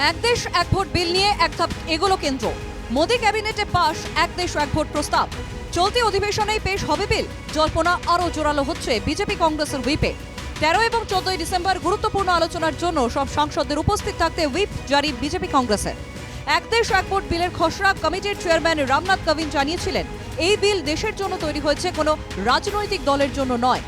এক দেশ এক ভোট বিল নিয়ে এক ধাপ এগোলো কেন্দ্র মোদী ক্যাবিনেটে পাশ এক দেশ এক ভোট প্রস্তাব চলতি অধিবেশনেই পেশ হবে বিল জল্পনা আরও জোরালো হচ্ছে বিজেপি কংগ্রেসের হুইপে তেরো এবং চোদ্দই ডিসেম্বর গুরুত্বপূর্ণ আলোচনার জন্য সব সাংসদদের উপস্থিত থাকতে হুইপ জারি বিজেপি কংগ্রেসের এক দেশ এক ভোট বিলের খসড়া কমিটির চেয়ারম্যান রামনাথ কোবিন্দ জানিয়েছিলেন এই বিল দেশের জন্য তৈরি হয়েছে কোনো রাজনৈতিক দলের জন্য নয়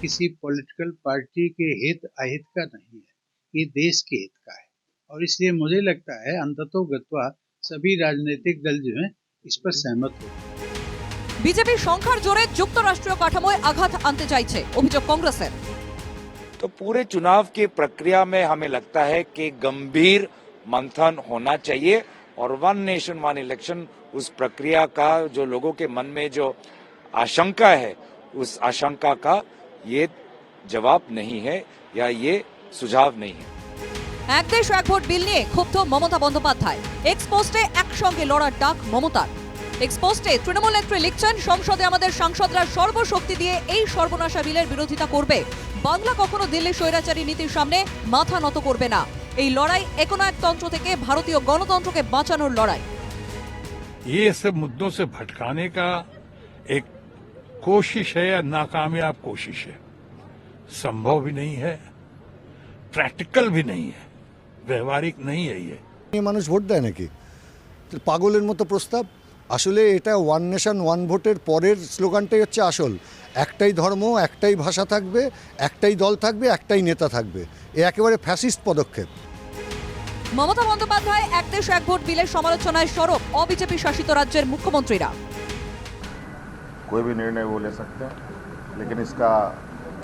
किसी पॉलिटिकल पार्टी के हित अहित का नहीं है ये देश के हित का है और इसलिए मुझे लगता है अंततोगत्वा सभी राजनीतिक दल जो हैं इस पर सहमत हो বিজেপির সংখ্যার জোরে যুক্তরাষ্ট্রীয় কাঠামোয় আঘাত আনতে চাইছে অভিযোগ কংগ্রেসের तो पूरे चुनाव की प्रक्रिया में हमें लगता है कि गंभीर मंथन होना चाहिए और वन नेशन वन इलेक्शन उस प्रक्रिया का जो लोगों के मन में जो आशंका है उस आशंका का ये जवाब नहीं है या ये सुझाव नहीं है এক দেশ এক ভোট বিল নিয়ে ক্ষুব্ধ মমতা বন্দ্যোপাধ্যায় এক্সপোস্টে একসঙ্গে লড়ার ডাক মমতার এক্সপোস্টে তৃণমূল নেত্রী লিখছেন সংসদে আমাদের সাংসদরা সর্বশক্তি দিয়ে এই সর্বনাশা বিলের বিরোধিতা করবে বাংলা কখনো দিল্লির স্বৈরাচারী নীতির সামনে মাথা নত করবে না এই লড়াই একনায়কতন্ত্র থেকে ভারতীয় গণতন্ত্রকে বাঁচানোর লড়াই ये सब मुद्दों से भटकाने का एक कोशिश है या नाकामयाब कोशिश है संभव भी नहीं है प्रैक्टिकल भी नहीं है व्यवहारिक नहीं है ये নিয়ে মানুষ ভোট দেয় নাকি তো পাগলের মতো প্রস্তাব আসলে এটা ওয়ান নেশন ওয়ান ভোটের পরের স্লোগানটাই হচ্ছে আসল একটাই ধর্ম একটাই ভাষা থাকবে একটাই দল থাকবে একটাই নেতা থাকবে এ একেবারে ফ্যাসিস্ট পদক্ষেপ মমতা বন্দ্যোপাধ্যায় এক দেশ এক ভোট বিলের সমালোচনায় সরব অবিজেপি শাসিত রাজ্যের মুখ্যমন্ত্রীরা कोई भी निर्णय वो ले सकते हैं लेकिन इसका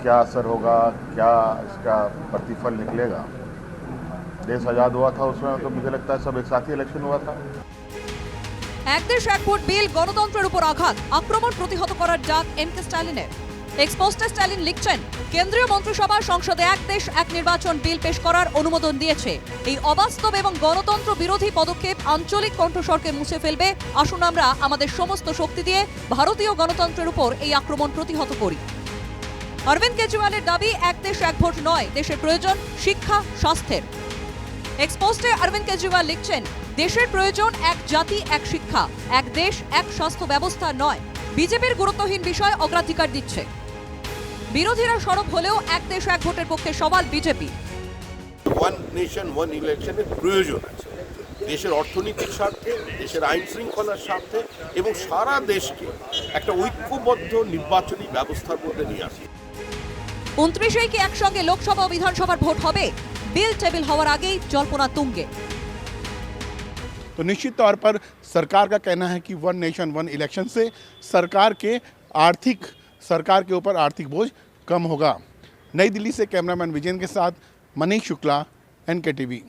क्या असर होगा क्या इसका प्रतिफल निकलेगा देश आज़ाद हुआ था उसमें तो मुझे लगता है सब एक साथ ही इलेक्शन हुआ था এক দেশ এক ভোট বিল গণতন্ত্রের উপর আঘাত আক্রমণ প্রতিহত করার ডাক এম কে স্ট্যালিনের এক্সপোস্টে স্ট্যালিন লিখছেন কেন্দ্রীয় মন্ত্রিসভা সংসদে এক দেশ এক নির্বাচন বিল পেশ করার অনুমোদন দিয়েছে এই অবাস্তব এবং গণতন্ত্র বিরোধী পদক্ষেপ আঞ্চলিক কণ্ঠস্বরকে মুছে ফেলবে আসুন আমরা আমাদের সমস্ত শক্তি দিয়ে ভারতীয় গণতন্ত্রের উপর এই আক্রমণ প্রতিহত করি অরবিন্দ কেজরিওয়ালের দাবি এক দেশ এক ভোট নয় দেশের প্রয়োজন শিক্ষা স্বাস্থ্যের এক্সপোস্টে অরবিন্দ কেজরিওয়াল লিখছেন দেশের প্রয়োজন এক জাতি এক শিক্ষা। এক দেশ এক স্বাস্থ্য ব্যবস্থা নয়। বিজেপির গুরুত্বহীন বিষয় অগ্রাধিকার দিচ্ছে। বিরোধীরা সরব হলেও এক দেশ এক ভোটের পক্ষে সওয়াল বিজেপি। ওয়ান নেশন ওয়ান ইলেকশনের প্রয়োজন আছে। দেশের অর্থনীতির স্বার্থে দেশের আইন শৃঙ্খলার স্বার্থে এবং সারা দেশকে একটা ঐক্যবদ্ধ নির্বাচনী ব্যবস্থার মধ্যে নিয়ে আসে। উনত্রিশেই কি একসঙ্গে লোকসভা ও বিধানসভার ভোট হবে? বিল টেবিল হওয়ার আগেই জল্পনা তুঙ্গে तो निश्चित तौर पर सरकार का कहना है कि वन नेशन वन इलेक्शन से सरकार के आर्थिक सरकार के ऊपर आर्थिक बोझ कम होगा नई दिल्ली से कैमरामैन विजयन के साथ Manish Shukla N K TV